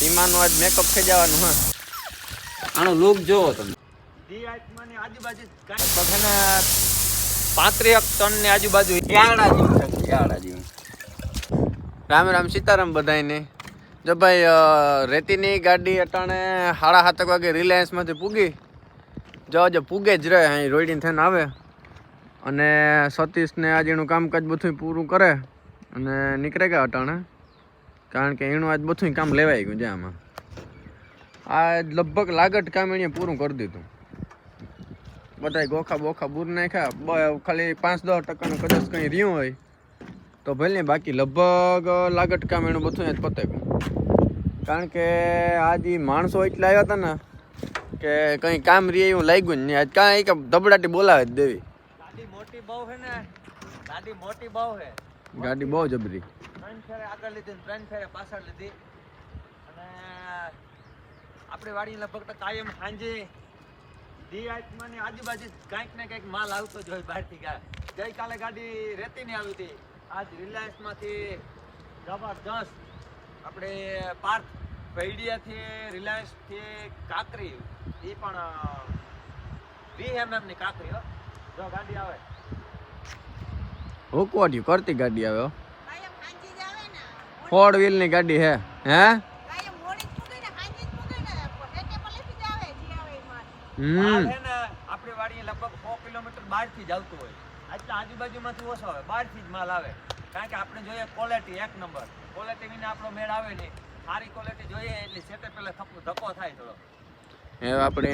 સીમાનું આજ મેકઅપ થઈ જવાનું, હા. આનો લુક જોવો તમે. આજુબાજુ લગભગ છે ને પાંત્રીસ ટનની આજુબાજુ યાળા જેવું થશે યાળા જેવું. રામ રામ સીતારામ બધાને જો ભાઈ રેતીની ગાડી અટાણે સાડા સાતક વાગે રિલાયન્સમાંથી પૂગી. જો જો પૂગે જ રહે, અહીં રોઈડીને થઈને આવે. અને સતીશને આજે એનું કામકાજ બધું પૂરું કરે. અને નીકળે ગયા અટાણે. કારણ કે એનું આજ બધું કામ લેવાઈ ગયું છે આમાં. આ લગભગ લાગટ કામ એણે પૂરું કરી દીધું. બધાય ગોખા બોખા બૂર નાખ્યા. ખાલી પાંચ દસ ટકાનું કદાચ કંઈ રહ્યું હોય તો ભલે બાકી લગભગ લાગટ કામ એનું બધું જ પતે કારણ કે આજ એ માણસો એટલા આવ્યા હતા ને કે કંઈ કામ રહે એવું લાગ્યું જ નહીં. આજ કાંઈ કે ધબડાટી બોલાવે જ દેવી. ગાડી મોટી બહુ ને ગાડી મોટી બહુ હે ગાડી બહુ જબરી ત્રણ ફેરે આગળ લીધી ને ત્રણ ફેરે પાછળ લીધી. અને આપણી વાડી લગભગ તો કાયમ સાંજે દી આત્માની આજુબાજુ કાંઈક ને કંઈક માલ આવતો જ હોય બહારથી ગા ગઈકાલે ગાડી રેતીની આવી હતી. આજ રિલાયન્સમાંથી જબરદસ્ત આપણે પાર્થ પૈડિયાથી રિલાયન્સથી કાકરી. એ પણ વી એમએમની કાકરી હો. જો ગાડી આવે. હુકવાડ્યું કરતી ગાડી હો. આવે ને ફોર વ્હીલની ગાડી હે હે? ને ને હમ. છે ને આપણી વાડીએ લગભગ સો કિલોમીટર બહારથી જ આવતું હોય. એટલે આજુબાજુમાંથી ઓછો આવે બહારથી જ માલ આવે. કારણ કે આપણે જોઈએ ક્વોલિટી એક નંબર. ક્વોલિટી વિના આપણો મેળ આવે નહીં. સારી ક્વોલિટી જોઈએ એટલે સેટે પહેલા થપ્પો ધક્કો થાય થોડો. એ આપણે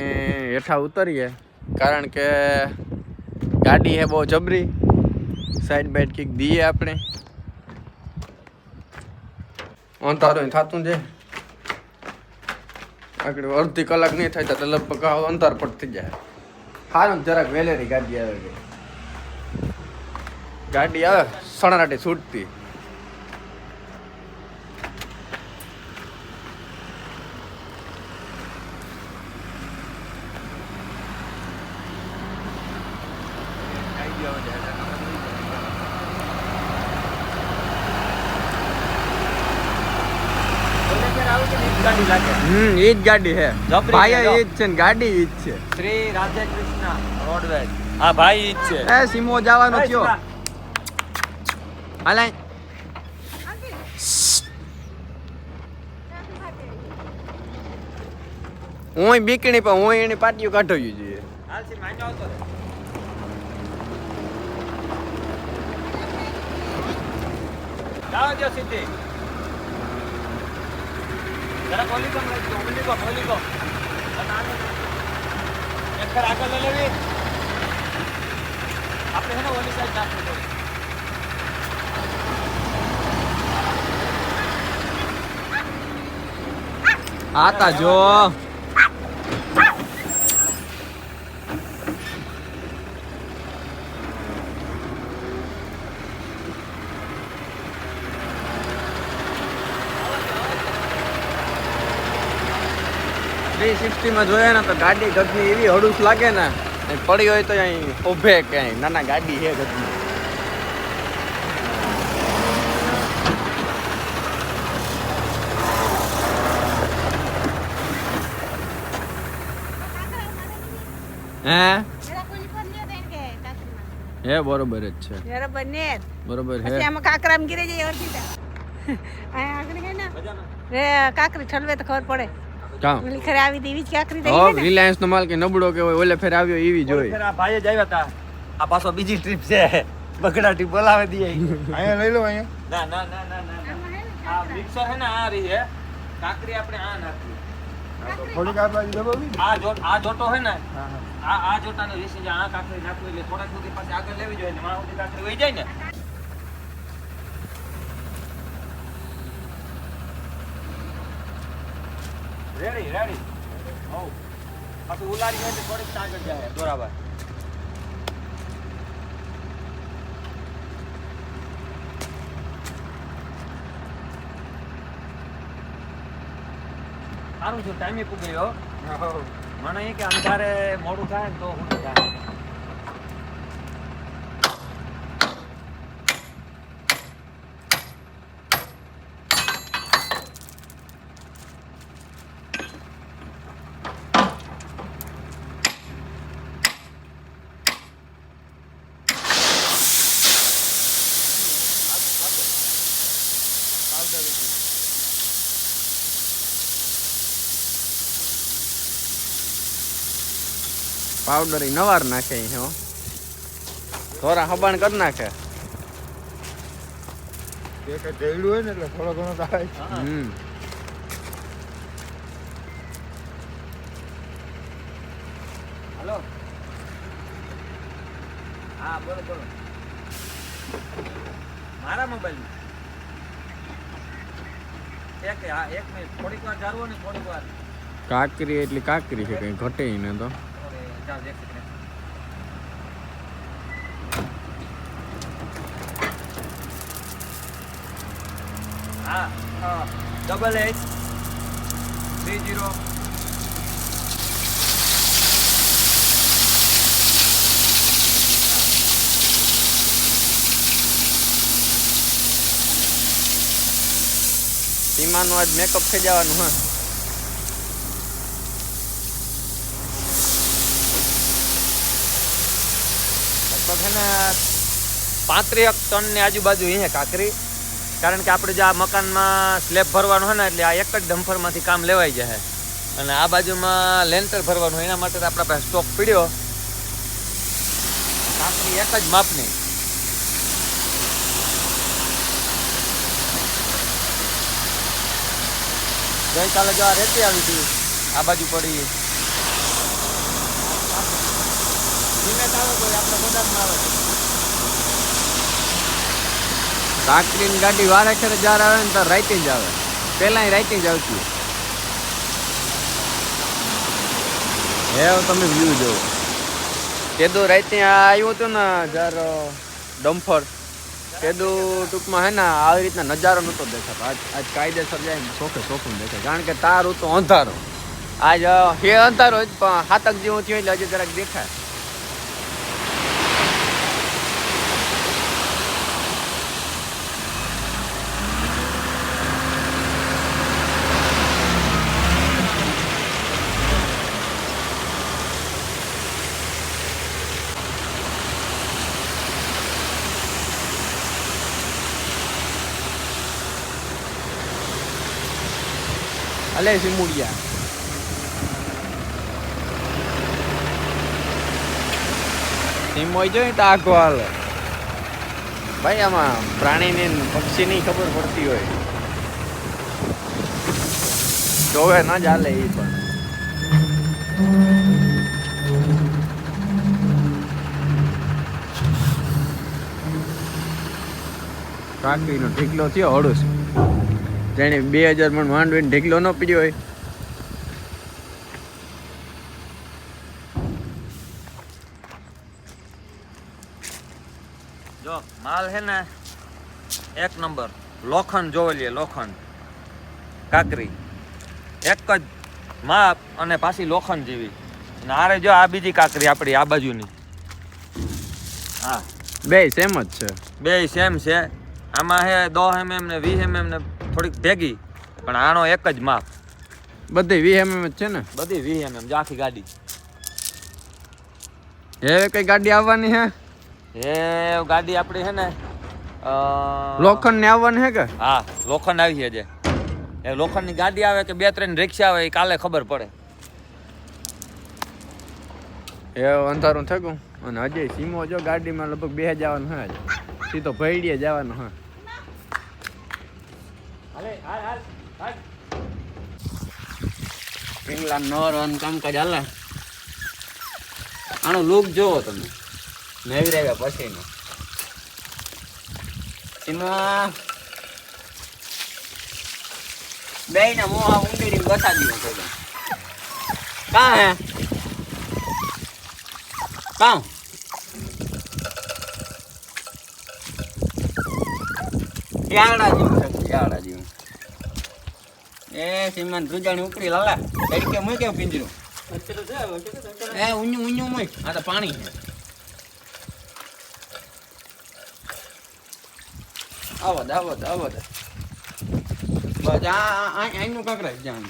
હેઠા ઉતરીએ કારણ કે ગાડી હે બહુ જબરી. સાઈડ બાઈડ કીક દઈએ આપણે. અંધારું થતું છે. આગળ અડધી કલાક નહીં થાય તો લગભગ અંધાર પડતી જાય. હારું જરાક વેલેરી ગાડી આવે છે. ગાડી આવે સણાટી છૂટતી. ગાડી લાગે. હમ એ જ ગાડી છે ભાઈ એ જ. છે ને ગાડી એ જ છે. શ્રી રાધે કૃષ્ણ રોડવેજ હા ભાઈ એ જ છે. એ સીમો જવાનો થયો. હાલાય. હું બીકણી પણ હું એની પાટીઓ કાઢવી જોઈએ. જાઓ જો સીધી જરા ખોલી કમ લઈ ગયો ખોલી કો ખોલી કો અને આગળ લઈ લેવી. જો થ્રી સિક્સટીમાં જોઈએ ને તો ગાડી ગદની એવી હડુસ લાગે ને પડી હોય તો અહીં ઉભે ક્યાંય. નાના ગાડી છે ગદની હે? બરોબર જ છે. બરાબર ને? બરોબર હે. આમાં કાકરામાં ગીરી જઈએ ઓળખી જા. આગળ ને? રે કાકરી ઠલવે તો ખબર પડે. કામ? ઓલી ખરે આવી દેવી જ કાકરી થઈ હો રિલાયન્સ નો? માલ કે નબળો કે હોય ઓલે ફેર આવ્યો એવી જોઈ ફેર આ ભાઈ જ આવ્યા હતા આ પાછો બીજી ટ્રીપ છે. બગડા ટ્રીપ બોલાવે દઈએ. અહીંયા લઈ લો અહીંયા. ના ના ના ના ના આ મિક્સર હે ને આ રહી હે. કાકરી આપણે આ નાખી. થોડીક આ બાજુ દબાવી આ જો આ જોટો હે ને આ આ જોટાને વિશે આ કાકરી નાખવી એટલે થોડાક સુધી પાછી આગળ લેવી જોઈએ ને મારા સુધી કાકરી વહી જાય ને. રેડી રેડી હો પછી ઉલારી હોય તો થોડીક આગળ જાય. બરાબર. સારું છે ટાઈમે પૂગ્યો ગયો. મને એ કે અંધારે મોડું થાય ને તો હું થાય. પાવડર નવાર નાખે હો. થોડા હબાણ કરી નાખે. હોય ને એટલે થોડો ઘણો. હા. હમ. હાલો. હા બોલો બોલો. મારા મોબાઈલ એક એક મિનિટ. થોડીક વાર જાળવો ને થોડીક વાર. કાકરી એટલી કાકરી છે કઈ ઘટે ને તો. અરે, જાઓ, એક second. હા ડબલ એચ થ્રી જીરો સીમાનું આજ મેકઅપ થઈ જવાનું હા લગભગ છે ને, પાંત્રીસ ટનની આજુબાજુ અહીંયા કાંકરી. કારણ કે આપણે જે આ મકાનમાં સ્લેબ ભરવાનું હોય ને, એટલે આ એક જ ડમ્ફરમાંથી કામ લેવાઈ જાય. અને આ બાજુમાં લેન્ટર ભરવાનું, એના માટે આપણા પાસે સ્ટોક પીડ્યો. કાંકરી એક જ માપની. ગઈકાલે જો આ રેતી આવી હતી, આ બાજુ પડી સિમેન્ટ આવે તો આપણે ગોદામમાં આવે છે કાકરીની ગાડી વારે ખેરે જ્યારે આવે ને ત્યારે રાઈતે જ આવે. પહેલાં રાઈતે જ આવતી હે તમે વ્યૂ જોવો કેદુ રાઈતે આવ્યું હતું ને જ્યારે ડમ્ફર. કેદુ ટૂંકમાં હે ને આવી રીતના નજારો નહોતો દેખાતો. આજ આજ કાયદેસર જાય ને શોખું સોખું દેખાય. કારણ કે તારું તો અંધારો. આજ હે અંધારો જ, પણ હાથક જેવું થયું એટલે હજી જરાક દેખાય. અલે એમ હોય જોઈ તો આખો હાલ ભાઈ આમાં પ્રાણીની પક્ષીની ખબર પડતી હોય જોવે ન ચાલે એ પણ કાકરીનો ઢીકલો થયો હળુસ જેને બે હજાર મણ માંડવીને ઢીકલો ન પીડ્યો હોય. જો માલ હે ને એક નંબર. લોખંડ જોવે લઈએ લોખંડ. કાકરી. એક જ માપ અને પાછી લોખંડ જેવી. અને આરે જો આ બીજી કાકરી આપણી આ બાજુની. હા. બે સેમ જ છે. બે સેમ છે. આમાં હે દો એમ ને વીસ એમ ને થોડીક ભેગી પણ આનો એક જ માપ. બધી વી એમ જ છે ને? બધી વીસ એમ એમ આખી ગાડી. હે કઈ ગાડી આવવાની હે? એ ગાડી આપણી છે ને લોખંડ ને આવવાની હે કે? હા લોખંડ આવી છે જે. એ લોખંડની ગાડી આવે કે બે ત્રણ રિક્ષા આવે એ કાલે ખબર પડે. એ અંધારું થયું. અને હજી સીમો જો ગાડીમાં લગભગ બે જવાનું હે સીધો ભૈડીએ જવાનું હે. પિંગલા નર અને કામકાજ હાલે. આનો લુક જોવો તમે. નેવરાવ્યા પછીનો. એમાં બે ને મોહા ઊંડી બસા દીધો તો કા હે? કામ ક્યાડા જેવું છે ક્યાડા જેવું. એ સીમાન રૂજાણી ઉપડી લાલા તડકે મૂય કેવું પિંજરું? એ ઊંયું ઊંયું મૂય આ તો પાણી છે. આવો આવો આવો. બસ આ અહીંનું કાંકરા જ્યાં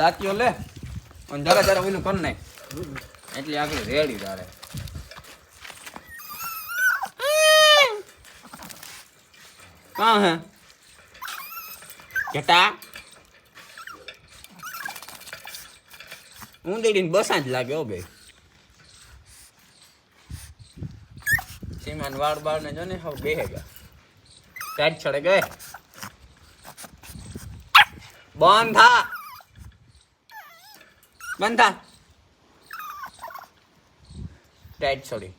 દાંતીઓ લે અને જરા જરા ઓલું કર નાખ. એટલે આગળ રેડી તારે. કાં હે? ઘટા ઊંધેડીને બસા જ લાગે હો બે. સીમાન વાળ બાળ ને જો ને હવે બેહે ગયા. ટાઈટ છડે ગયે. બંધ બંધ ટાઈટ છોડી.